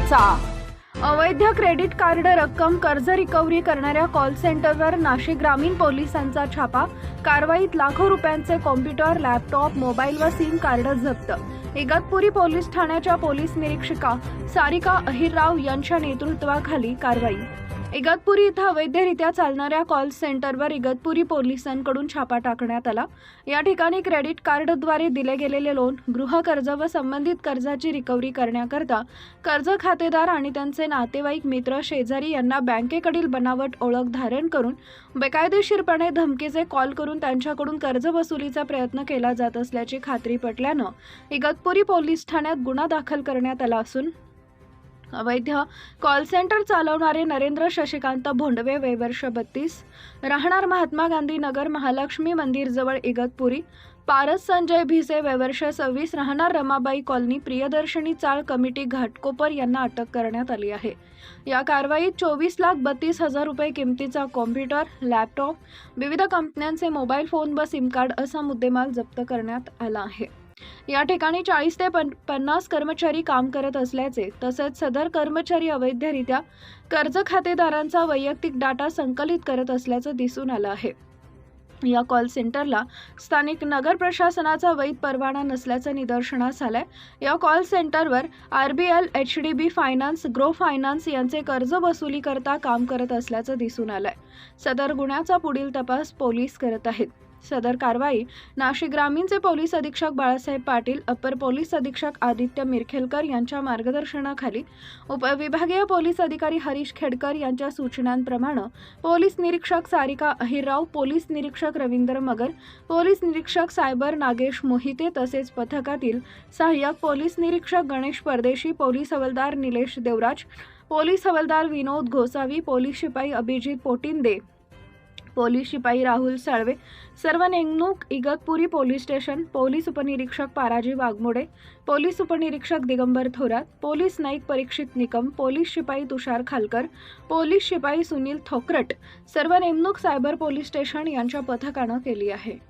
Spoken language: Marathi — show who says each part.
Speaker 1: चा अवैध क्रेडिट कार्ड रक्कम कर्ज रिकव्हरी करणाऱ्या कॉल सेंटरवर नाशिक ग्रामीण पोलिसांचा छापा. कारवाईत लाखो रुपयांचे कॉम्प्युटर लॅपटॉप मोबाईल व सिम कार्ड जप्त. इगतपुरी पोलीस ठाण्याच्या पोलीस निरीक्षिका सारिका अहिरराव यांच्या नेतृत्वाखाली कारवाई. इगतपुरी इथं अवैधरित्या चालणाऱ्या कॉल सेंटरवर इगतपुरी पोलिसांकडून छापा टाकण्यात आला. या ठिकाणी क्रेडिट कार्डद्वारे दिले गेलेले लोन गृहकर्ज व संबंधित कर्जाची रिकव्हरी करण्याकरता कर्ज खातेदार आणि त्यांचे नातेवाईक मित्र शेजारी यांना बँकेकडील बनावट ओळख धारण करून बेकायदेशीरपणे धमकीचे कॉल करून त्यांच्याकडून कर्ज वसुलीचा प्रयत्न केला जात असल्याची खात्री पटल्यानं इगतपुरी पोलीस ठाण्यात गुन्हा दाखल करण्यात आला असून अवैध कॉल सेंटर चालवणारे नरेंद्र शशिकांत भोंडवे वय वर्ष बत्तीस राहणार महात्मा गांधी नगर महालक्ष्मी मंदिरजवळ इगतपुरी पारस संजय भिसे वयवर्ष सव्वीस राहणार रमाबाई कॉलनी प्रियदर्शनी चाळ कमिटी घाटकोपर यांना अटक करण्यात आली आहे. या कारवाईत चोवीस लाख बत्तीस हजार रुपये किमतीचा कॉम्प्युटर लॅपटॉप विविध कंपन्यांचे मोबाईल फोन व सिम कार्ड असा मुद्देमाल जप्त करण्यात आला आहे. या ठिकाणी चाळीस ते पन पन्नास कर्मचारी काम करत असल्याचे तसेच सदर कर्मचारी अवैधरित्या कर्ज खातेदारांचा वैयक्तिक डाटा संकलित करत असल्याचं दिसून आलं आहे. या कॉल सेंटरला स्थानिक नगर प्रशासनाचा वैध परवाना नसल्याचं निदर्शनास आलंय. या call सेंटरवर R B L H D B finance grow finance यांचे कर्ज वसुलीकरता काम करत असल्याचं दिसून आलंय. सदर गुन्ह्याचा पुढील तपास पोलीस करत आहेत. सदर कारवाई. नाशिक ग्रामीणचे पोलीस अधीक्षक बाळासाहेब पाटील अपर पोलीस अधीक्षक आदित्य मिरखेलकर यांच्या मार्गदर्शनाखाली उपविभागीय पोलीस अधिकारी हरीश खेडकर यांच्या सूचनांप्रमाणे पोलीस निरीक्षक सारिका अहिरराव पोलीस निरीक्षक रवींद्र मगर पोलीस निरीक्षक सायबर नागेश मोहिते तसेच पथकातील सहाय्यक पोलीस निरीक्षक गणेश परदेशी पोलीस हवलदार निलेश देवराज पोलीस हवलदार विनोद गोसावी पोलीस शिपाई अभिजित पोटिंदे पोलीस शिपाई राहुल साळवे सर्व नेमणूक इगतपुरी पोलीस स्टेशन पोलीस उपनिरीक्षक पाराजी वाघमोडे पोलीस उपनिरीक्षक दिगंबर थोरात पोलीस नाईक परीक्षित निकम पोलीस शिपाई तुषार खालकर पोलीस शिपाई सुनील थोकरट सर्व नेमणूक सायबर पोलीस स्टेशन यांच्या पथकानं केली आहे.